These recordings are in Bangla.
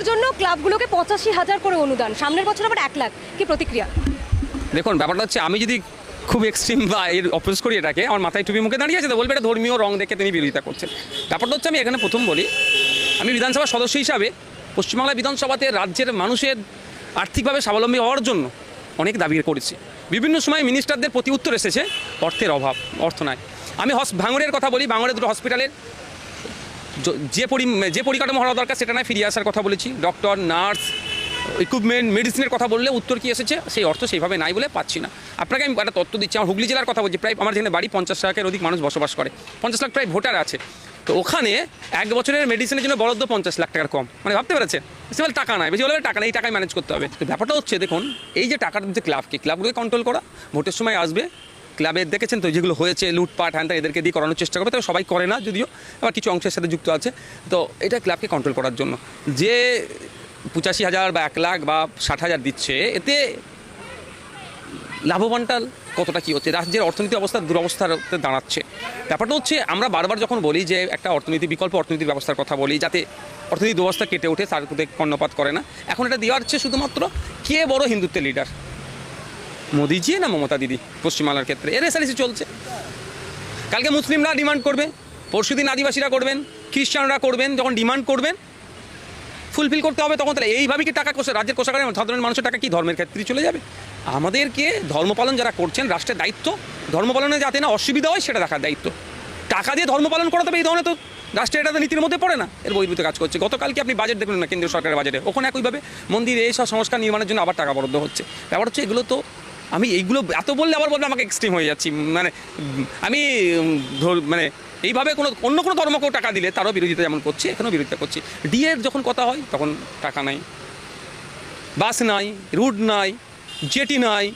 পুজোর জন্য ক্লাবগুলোকে পঁচাশি হাজার করে অনুদান। সামনের বছর আবার এক লাখ। কি প্রতিক্রিয়া? দেখুন, ব্যাপারটা হচ্ছে আমি যদি খুব এক্সট্রিম বা এর অপোজ করি এটাকে, আমার মাথায় টুপি মুখে দাঁড়িয়ে আছে বলবে এটা ধর্মীয় রং দেখে তিনি বিরোধিতা করছেন। ব্যাপারটা হচ্ছে আমি এখানে প্রথম বলি, আমি বিধানসভার সদস্য হিসাবে পশ্চিমবাংলা বিধানসভাতে রাজ্যের মানুষের আর্থিকভাবে স্বাবলম্বী হওয়ার জন্য অনেক দাবি করেছি। বিভিন্ন সময় মিনিস্টারদের প্রতি উত্তর এসেছে, অর্থের অভাব, অর্থ নাই। আমি হস ভাঙড়ের কথা বলি ভাঙড়ের দুটো হসপিটালের য- পরি যে পরিকাঠামো হওয়া দরকার, সেটা নয়, ফিরিয়ে আসার কথা বলেছি। ডক্টর, নার্স ইকুইপমেন্ট মেডিসিনের কথা বললে উত্তর কি এসেছে? সেই অর্থ সেইভাবে নাই বলে পাচ্ছি না। আপনাকে আমি একটা তথ্য দিচ্ছি। আমার হুগলি জেলার কথা বলছি। প্রায় আমার যেখানে বাড়ি পঞ্চাশ লাখের অধিক মানুষ বসবাস করে। পঞ্চাশ লাখ প্রায় ভোটার আছে। তো ওখানে এক বছরের মেডিসিনের জন্য বরাদ্দ পঞ্চাশ লাখ টাকার কম। মানে ভাবতে পেরেছেন? বেশি বলে টাকা নাই বেশি বলে টাকা নেই, এই টাকায় ম্যানেজ করতে হবে। তো ব্যাপারটা হচ্ছে, দেখুন, এই যে টাকার যে ক্লাবকে, ক্লাবগুলোকে কন্ট্রোল করা, ভোটের সময় আসবে ক্লাবের দেখেছেন তো, যেগুলো হয়েছে, লুটপাট হ্যান এদেরকে দিয়ে করানোর চেষ্টা করবে। তবে সবাই করে না, যদিও আবার কিছু অংশের সাথে যুক্ত আছে। তো এটা ক্লাবকে কন্ট্রোল করার জন্য। যে পঁচাশি হাজার বা এক লাখ বা ষাট হাজার দিচ্ছে, এতে লাভবানটা কতটা কী হচ্ছে? রাজ্যের অর্থনীতি অবস্থা দুরবস্থাতে দাঁড়াচ্ছে। ব্যাপারটা হচ্ছে, আমরা বারবার যখন বলি যে একটা অর্থনীতি বিকল্প অর্থনীতির ব্যবস্থার কথা বলি, যাতে অর্থনীতি দুরবস্থা কেটে ওঠে, তার কর্ণপাত করে না। এখন এটা দেওয়া হচ্ছে শুধুমাত্র কে বড় হিন্দুত্বের লিডার মোদিজি না মমতা দিদি পশ্চিমবাংলার ক্ষেত্রে? এর এসআরসি চলছে। কালকে মুসলিমরা ডিমান্ড করবে। পরশুদিন আদিবাসীরা করবেন, খ্রিস্টানরা করবেন, যখন ডিমান্ড করবেন ফুলফিল করতে হবে তখন তাহলে এইভাবে কি টাকা কোষে রাজ্যের কোষাগারে সাধারণ মানুষের টাকা কি ধর্মের ক্ষেত্রে চলে যাবে? আমাদেরকে ধর্মপালন যারা করছেন, রাষ্ট্রের দায়িত্ব ধর্মপালনে যাতে না অসুবিধা হয় সেটা দেখার দায়িত্ব। টাকা দিয়ে ধর্মপালন করাতে হবে এই ধরনের তো রাষ্ট্রের এটা নীতির মধ্যে পড়ে না। এর বহির্ভূত কাজ করছে। গতকালকে আপনি বাজেট দেখলেন না, কেন্দ্রীয় সরকারের বাজেটে ওখানে একইভাবে মন্দির এইসব সংস্কার নির্মাণের জন্য আবার টাকা বরাদ্দ হচ্ছে। ব্যাপার হচ্ছে এগুলো তো আমি এইগুলো এত বললে আবার বলবে আমাকে এক্সট্রিম হয়ে যাচ্ছি। মানে আমি মানে এইভাবে কোনো অন্য কোনো ধর্মকেও টাকা দিলে তারও বিরোধিতা যেমন করছে এখানেও বিরোধিতা করছি। ডিএর যখন কথা হয় তখন টাকা নাই। বাস নাই রুট নাই জেটি নাই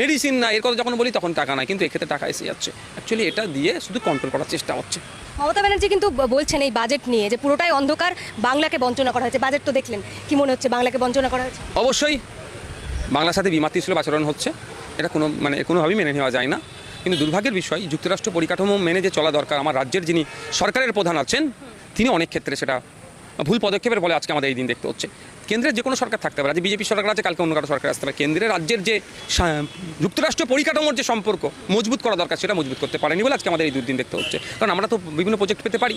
মেডিসিন নাই এর কথা যখন বলি তখন টাকা নাই কিন্তু এক্ষেত্রে টাকা এসে যাচ্ছে। অ্যাকচুয়ালি এটা দিয়ে শুধু কন্ট্রোল করার চেষ্টা হচ্ছে। মমতা ব্যানার্জি কিন্তু বলছেন এই বাজেট নিয়ে যে পুরোটাই অন্ধকার বাংলাকে বঞ্চনা করা হয়েছে। বাজেট তো দেখলেন কি মনে হচ্ছে বাংলাকে বঞ্চনা করা হয়েছে? অবশ্যই। বাংলার সাথে বিমাতৃসুলভ আচরণ হচ্ছে, এটা কোনো মানে কোনোভাবেই মেনে নেওয়া যায় না। কিন্তু দুর্ভাগ্যের বিষয়, যুক্তরাষ্ট্র পরিকাঠামো মেনে যে চলা দরকার, আমার রাজ্যের যিনি সরকারের প্রধান আছেন, তিনি অনেক ক্ষেত্রে সেটা ভুল পদক্ষেপের বলে আজকে আমাদের এই দিন দেখতে হচ্ছে। কেন্দ্রের যে কোনো সরকার থাকতে পারে আজ বিজেপি সরকার আছে, কালকে অন্য কারও সরকার আসতে পারে। কেন্দ্রের রাজ্যের যে যুক্তরাষ্ট্র পরিকাঠামোর যে সম্পর্ক, মজবুত করা দরকার, সেটা মজবুত করতে পারেনি বলে আজকে আমাদের এই দুদিন দেখতে হচ্ছে। কারণ আমরা তো বিভিন্ন প্রজেক্ট পেতে পারি।